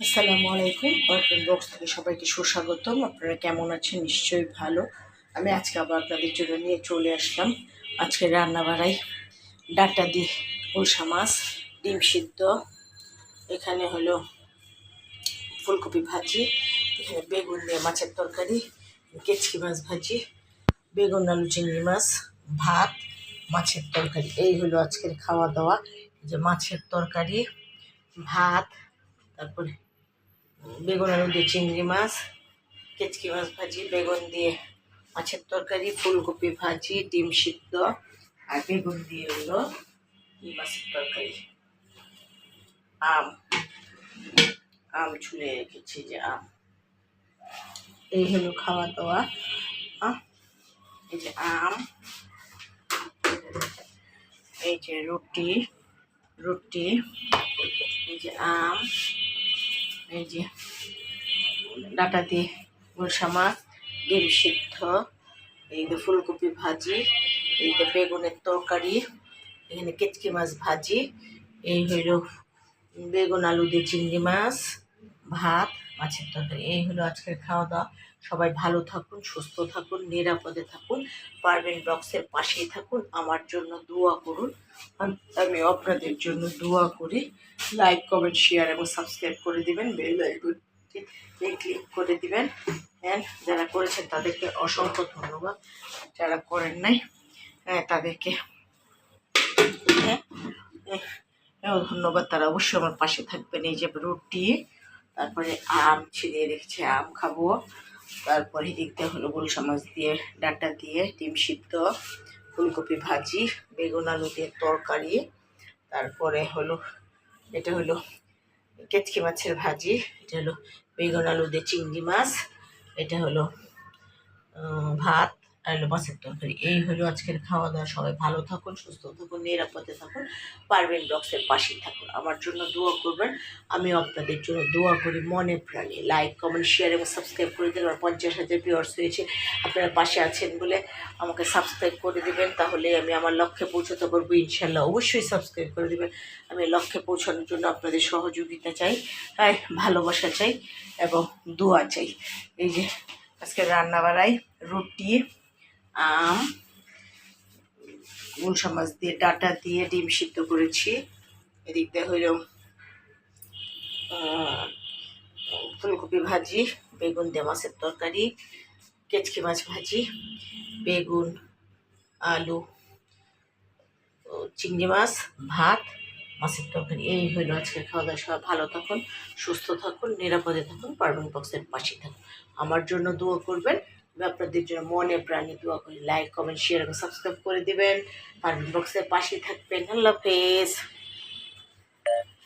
আসসালামু আলাইকুম। Welcome box থেকে সবাইকে সুস্বাগতম। আপনারা কেমন আছেন? নিশ্চয়ই ভালো। আমি আজকে আবার আপনাদের জন্য নিয়ে চলে আসলাম। আজকে রান্না বাড়াই ডাটা দিয়ে উলসা মাছ, ডিম সিদ্ধ। এখানে হলো ফুলকপি ভাজি, এখানে বেগুন দিয়ে মাছের তরকারি, কেচকি মাছ ভাজি, বেগুন, আলু, চিংড়ি মাছ, ভাত, মাছের তরকারি। এই হলো আজকের খাওয়া দাওয়া। যে মাছের তরকারি, ভাত, তারপরে বেগুন আলু দিয়ে চিংড়ি মাছ, কেচকি মাছ ভাজি, বেগুন দিয়ে মাছের তরকারি, ফুলকপি ভাজি, ডিম সিদ্ধ, আর বেগুন দিয়ে হলো মাছের তরকারি। আম আম ছুলে রেখেছি যে আম। এই হলো খাওয়া দাওয়া। এই যে আম, এই যে রুটি রুটি, এই যে আম। এই যে ডাটা দিয়ে গোলসা মাছ, ডিম সিদ্ধ, এই যে ফুলকপি ভাজি, এই যে বেগুনের তরকারি, এখানে কেচকি মাছ ভাজি, এই হইল বেগুন, আলু দিয়ে চিংড়ি মাছ, ভাত মাছের তরকারি এই হলো আজকের খাওয়া দাওয়া সবাই ভালো থাকুন সুস্থ থাকুন নিরাপদে থাকুন পারবেন বক্সের পাশেই থাকুন। আমার জন্য দোয়া করুন। আমি আপনাদের জন্য দোয়া করি। লাইক কমেন্ট শেয়ার এবং সাবস্ক্রাইব করে দিবেন। বেল আইকনটি ক্লিক করে দিবেন। হ্যাঁ যারা করেছেন তাদেরকে অসংখ্য ধন্যবাদ। যারা করেন নাই হ্যাঁ তাদেরকে হ্যাঁ, ধন্যবাদ। তারা অবশ্যই আমার পাশে থাকবেন। এই যে রুটি তারপরে আম ছিঁড়ে রেখেছে, আম খাব। তারপরে দিকটা হলো গুলশা মাছ দিয়ে, ডাটা দিয়ে ডিম সিদ্ধ, ফুলকপি ভাজি, বেগুন আলু দিয়ে তরকারি। তারপরে হলো, এটা হলো কেচকি মাছের ভাজি, এটা হলো বেগুন আলু দিয়ে চিংড়ি মাছ, এটা হলো ভাত আর হলো তরকারি এই হলো আজকের খাওয়া দাওয়া। সবাই ভালো থাকুন, সুস্থ থাকুন, নিরাপদে থাকুন পারবেন বক্সের পাশেই থাকুন। আমার জন্য দোয়া করবেন। আমিও আপনাদের জন্য দোয়া করি মনে প্রাণে। লাইক কমেন্ট শেয়ার এবং সাবস্ক্রাইব করে দিন। আমার পঞ্চাশ হাজার ভিউয়ার্স হয়েছে। আপনারা পাশে আছেন বলে আমাকে সাবস্ক্রাইব করে দেবেন। তাহলে আমি আমার লক্ষ্যে পৌঁছতে পারব ইনশাল্লাহ অবশ্যই সাবস্ক্রাইব করে দেবেন। আমি লক্ষ্যে পৌঁছানোর জন্য আপনাদের সহযোগিতা চাই হ্যাঁ ভালোবাসা চাই এবং দোয়া চাই। এই যে আজকে রান্না বাড়াই রুটি। আম গুলশা মাছ দিয়ে, ডাটা দিয়ে ডিম সিদ্ধ করেছি। এদিক দিয়ে হইল ফুলকপি ভাজি, বেগুন দিয়ে মাছের তরকারি, কেচকি মাছ ভাজি, বেগুন, আলু চিংড়ি মাছ, ভাত, মাছের তরকারি। এই হইল আজকের খাওয়া দাওয়া। সবাই ভালো থাকুন, সুস্থ থাকুন, নিরাপদে থাকুন পারবেন বক্সের পাশে থাকুন। আমার জন্য দোয়া করবেন। আপনাদের জন্য মনে প্রাণে দোয়া করি লাইক কমেন্ট শেয়ার এবং সাবস্ক্রাইব করে দিবেন। পারবেন বক্সের পাশে থাকবেন। আল্লাহ হাফেজ।